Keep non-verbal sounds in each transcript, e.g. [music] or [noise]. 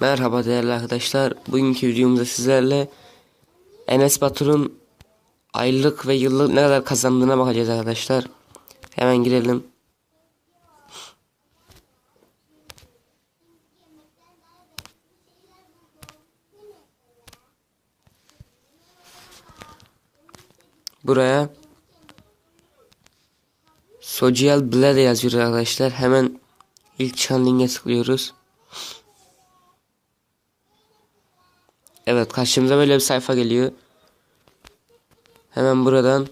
Merhaba değerli arkadaşlar. Bugünkü videomuzda sizlerle Enes Batur'un aylık ve yıllık ne kadar kazandığına bakacağız arkadaşlar. Hemen girelim. Buraya Social Blade yazıyor arkadaşlar. Hemen ilk çıkan linke tıklıyoruz. Evet karşımıza böyle bir sayfa geliyor. Hemen buradan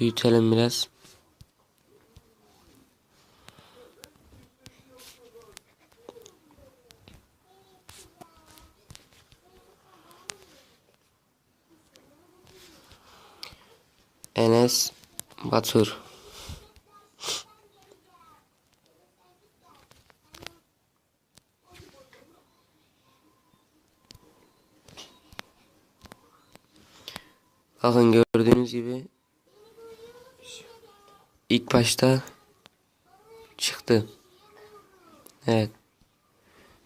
büyütelim biraz. Enes Batur. Bakın gördüğünüz gibi ilk başta çıktı. Evet.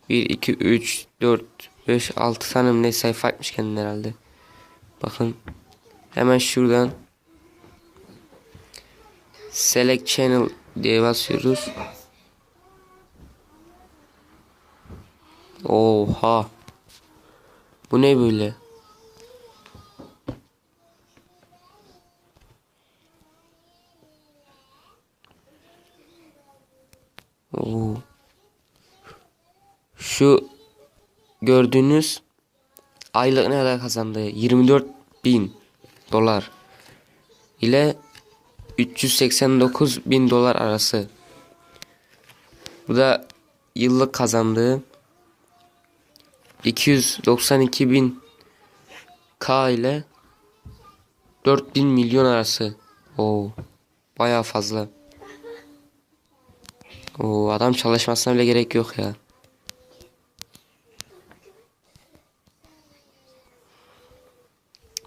1 2 3 4 5 6 tane ne sayfa açmış kendine herhalde. Bakın. Hemen şuradan Select Channel diye basıyoruz. Oha. Bu ne böyle? Oo. Şu gördüğünüz aylık ne kadar kazandı? 24 bin dolar ile 389 bin dolar arası. Bu da yıllık kazandığı 292 bin K ile 4000 milyon arası. Oo, bayağı fazla. Oo, adam çalışmasına bile gerek yok ya.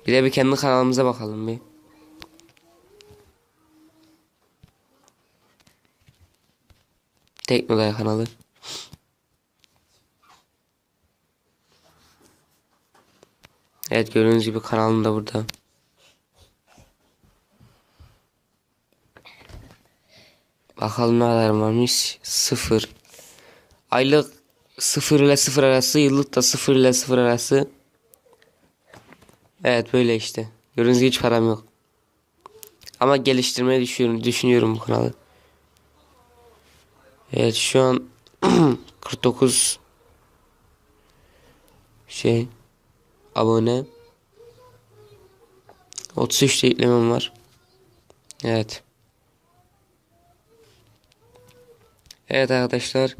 Bir de bir kendi kanalımıza bakalım bir. Teknolay kanalı. Evet gördüğünüz gibi kanalım da burada. Bakalım ne kadar varmış. Sıfır. Aylık sıfır ile sıfır arası. Yıllık da sıfır ile sıfır arası. Evet böyle işte. Gördüğünüz gibi hiç param yok. Ama geliştirmeyi düşünüyorum, düşünüyorum bu kanalı. Evet şu an [clears throat] 49 şey abone 33 de yüklemem var. Evet. Evet arkadaşlar.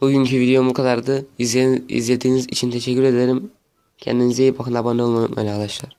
Bugünkü videom bu kadardı. İzlediğiniz için teşekkür ederim. Kendinize iyi bakın. Abone olmayı unutmayın arkadaşlar.